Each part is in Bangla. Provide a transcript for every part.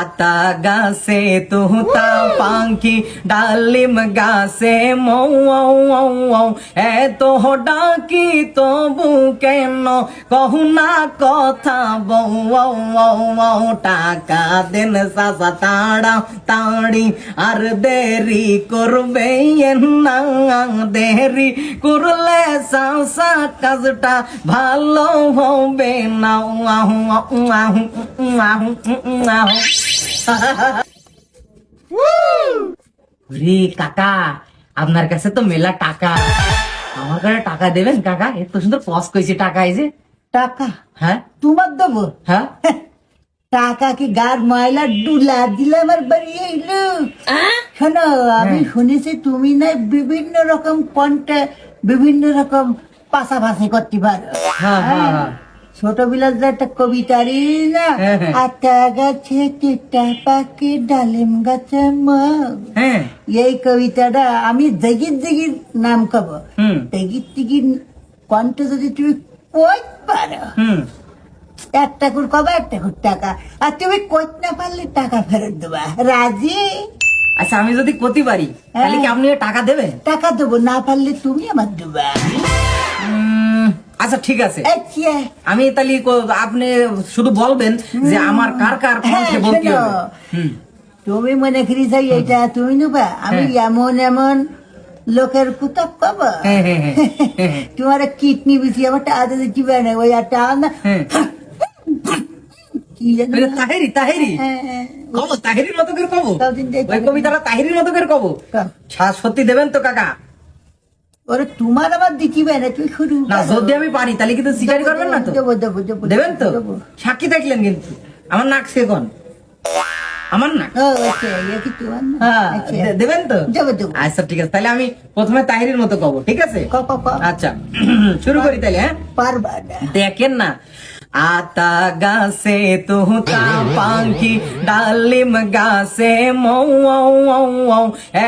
আতা গাছে তুতা পাখি ডালিম গাছে মৌ এত ডাকি তবু কেন? কহু না কথা বউ টাকা দেন সাসা তাড়া তাড়ি, আর দেরি করবে না, দেরি করলে সাসা কাজটা ভালো হবে। না আহু আহু আহু আহু রে কাকা আপনার কাছে তো মেলা টাকা। আমার কাছে টাকা দেবেন কাকা? এত সুন্দর পস কইছে টাকা এই যে। টাকা? হ্যাঁ? তোমার দেবো? হ্যাঁ? টাকা কি গার ময়লা ডুলা দিলে আমার বাড়ি এলো? শোনো আমি শুনেছি তুমি না বিভিন্ন রকম কন্টে বিভিন্ন রকম পাশাপাশি করতে পারো। হ্যাঁ, হ্যাঁ, হ্যাঁ। ছোটবেলার যে একটা কবিতারই না হ্যাঁ, হ্যাঁ। আটা গাছে তিতা পাখি ডালিম গাছে মগ। হ্যাঁ। এই কবিতাটা আমি জগির জগির নাম কব। জগির টিগির কণ্ঠ যদি তুমি কই পারো। হুম। একটা করে কবে একটা করে টাকা। আর তুমি কইতে না পারলে টাকা ফেরত দেবা। রাজি? আচ্ছা আমি যদি করতে পারি তাহলে কি আপনি টাকা দেবে টাকা দেবো না পারলে তুমি আমার দেবা। আচ্ছা ঠিক আছে। আমি তাহলে আপনি শুধু বলবেন যে আমার কার কার হ্যাঁ, কণ্ঠে বলতে হবে। তুমি মনে করি যাই এটা তুমি নেবা। আমি হ্যাঁ। এমন এমন লোকের কুতক কব হ্যাঁ। তোমার কিডনি বেশি আমার টাকা দিচ্ছি না। ওই একটা না। কি জানো। ওই যে তাহেরি। তাহেরি। কব তাহেরির মতো করে কব কবিতাটা তাহেরির মতো করে কব। সত্যি দেবেন তো কাকা? ওরে তোমার আবার দিকিবে না তুই শুরু না যদি আমি পারি তাহলে কিন্তু করবেন না তো? দেবো দেবো দেবো দেবেন তো? সাক্ষী থাকলেন কিন্তু। আমার নাক সেকন। আমার নাক? ও আচ্ছা না? হ্যাঁ আচ্ছা। দেবেন তো? আচ্ছা ঠিক আছে তাহলে আমি প্রথমে তাহিরের মতো কব ঠিক আছে? ক ক ক। আচ্ছা শুরু করি তাহলে হ্যাঁ? পারবা দেখেন না আতা গাছে তুতা পাখি, ডালিম গাছে মৌ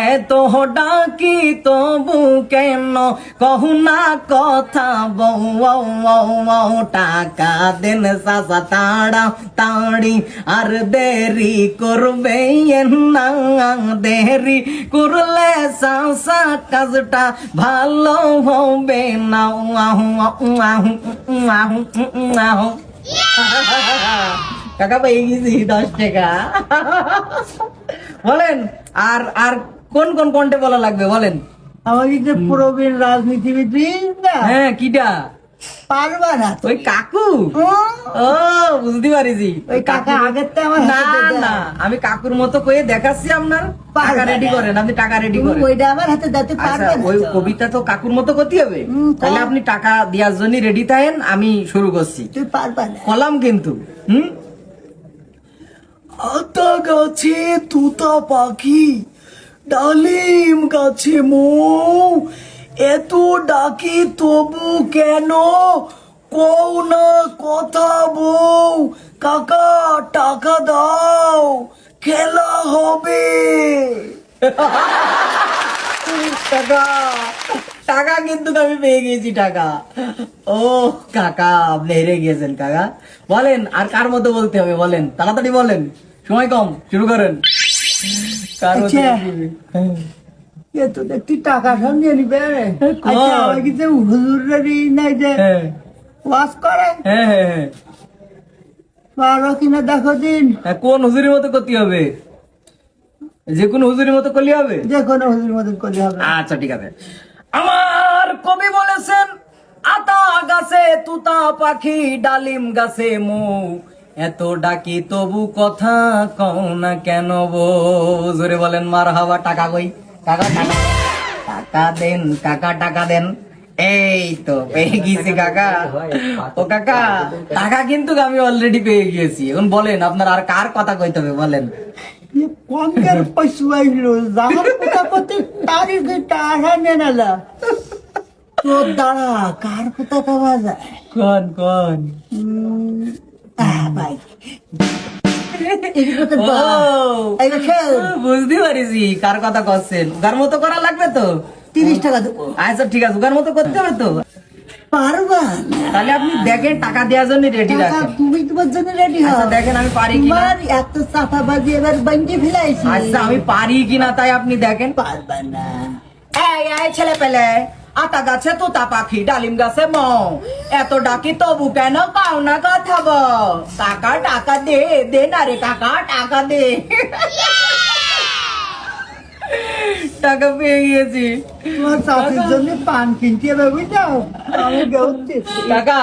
এত ডাকি তবু কেন? কহু না কথা বউ টাকা দেন সাসা তাড়া তাড়ি, আর দেরি করবে না দেরি। করলে সাসা কাজটা ভালো হবে না। আহু আহু কাকা পেয়ে গেছি দশ টাকা। বলেন আর আর কোন কোন কন্টে বলা লাগবে বলেন? আমাকে যে প্রবীণ রাজনীতিবিদ হ্যাঁ কিটা? পারবা না ওই কাকু? ও, ও বুঝতে পারিছি। ওই কাকা আগের তো আমার না না আমি কাকুর মতো কয়ে দেখাচ্ছি আপনার। টাকা রেডি করেন আপনি টাকা রেডি করেন। ওইটা আমার হাতে দিতে আচ্ছা পারবে না ওই কবিতা তো কাকুর মতো করতে হবে। তাহলে আপনি টাকা দেওয়ার জন্য রেডি থাকেন আমি শুরু করছি। তুই পারবা না। কলাম কিন্তু হুম? আতা গাছে তুতা পাখি ডালিম গাছে মৌ এত ডাকি তবু কেন? কও না কথা বউ। কাকা টাকা দাও। খেলা হবে। টাকা টাকা কিন্তু আমি পেয়ে গেছি টাকা। ও কাকা আপনি হেরে গিয়েছেন কাকা। বলেন আর কার মতো বলতে হবে বলেন। তাড়াতাড়ি বলেন। সময় কম শুরু করেন। কার মতো আচ্ছা। বলতে হবে? হ্যাঁ। এ তো দেখছি টাকা সঙ্গে নিবে কর। আচ্ছা যে হুজুরের নাই যে হ্যাঁ। ওয়াশ করে? হ্যাঁ হ্যাঁ পারো কিনা দেখো দিন। কোন হুজুরের মতো করতে হবে? যে কোনো হুজুরের মতো করলে হবে? যে কোনো হুজুর মতন করলে হবে। আচ্ছা ঠিক আছে। আমার কবি বলেছেন আতা গাছে তুতা পাখি ডালিম গাছে মৌ। এত ডাকি তবু কথা কও না কেন বউ জোরে বলেন মার হাওয়া টাকা কই? টাকা টাকা। দেন, কাকা, টাকা দেন। এই তো, পেয়ে গিয়েছি কাকা। ও কাকা, টাকা কিন্তু আমি অলরেডি পেয়ে গিয়েছি। এখন বলেন, আপনার আর কার কথা কইতে হবে, বলেন। তারই কার কথা কওয়া যায় কন ভাই বুঝতে পারিছি। কার কথা করছেন মতো করা লাগবে তো? তিরিশ টাকা দেবো। আচ্ছা ঠিক আছে মতো করতে হবে তো? পারবা তাহলে আপনি দেখেন টাকা দেওয়ার জন্য রেডি রাখেন। তুমি তোমার জন্য রেডি হও। আচ্ছা দেখেন আমি পারি এত চাপাবাজি এবার বাঞ্জি ফেলাইছি। আচ্ছা আমি পারি কিনা তাই আপনি দেখেন। পারবা না। এই এই ছেলে পেলে আতা গাছে তোতা পাখি ডালিম গাছে ম। এত ডাকি তবু কেন কাও না কথা কাকা টাকা দে দে না রে কাকা টাকা দে। টাকা পেয়ে গিয়েছি তোমার জন্য পান কিনতে হবে আমি কাকা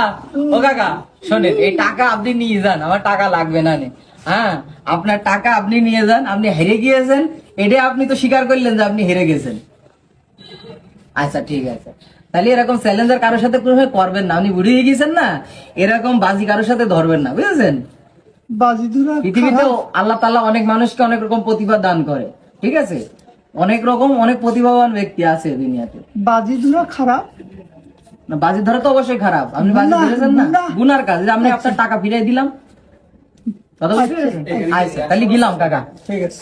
ও কাকা শোনেন এই টাকা আপনি নিয়ে যান আমার টাকা লাগবে না নে। হ্যাঁ আপনার টাকা আপনি নিয়ে যান আপনি হেরে গিয়েছেন এটা আপনি তো স্বীকার করলেন যে আপনি হেরে গেছেন। আচ্ছা ঠিক আছে। তাহলে এরকম চ্যালেঞ্জার কারোর সাথে করবেন না। আপনি বুড়ি হয়ে গেছেন না এরকম বাজি কারোর সাথে ধরবেন না বুঝেছেন? বাজি দুরা পৃথিবীতে আল্লাহ তাআলা অনেক মানুষকে অনেক রকম প্রতিভা দান করে ঠিক আছে? অনেক রকম অনেক প্রতিভাবান ব্যক্তি আছে দুনিয়াতে। বাজি দুরা খারাপ? না বাজি ধরা তো অবশ্যই খারাপ। আপনি বাজি ধরেছেন না? গুনার কাজ। যে আপনি আপনার টাকা ফিরাই দিলাম। কথা বুঝতে পেরেছেন? আচ্ছা তাহলে গেলাম কাকা। ঠিক আছে।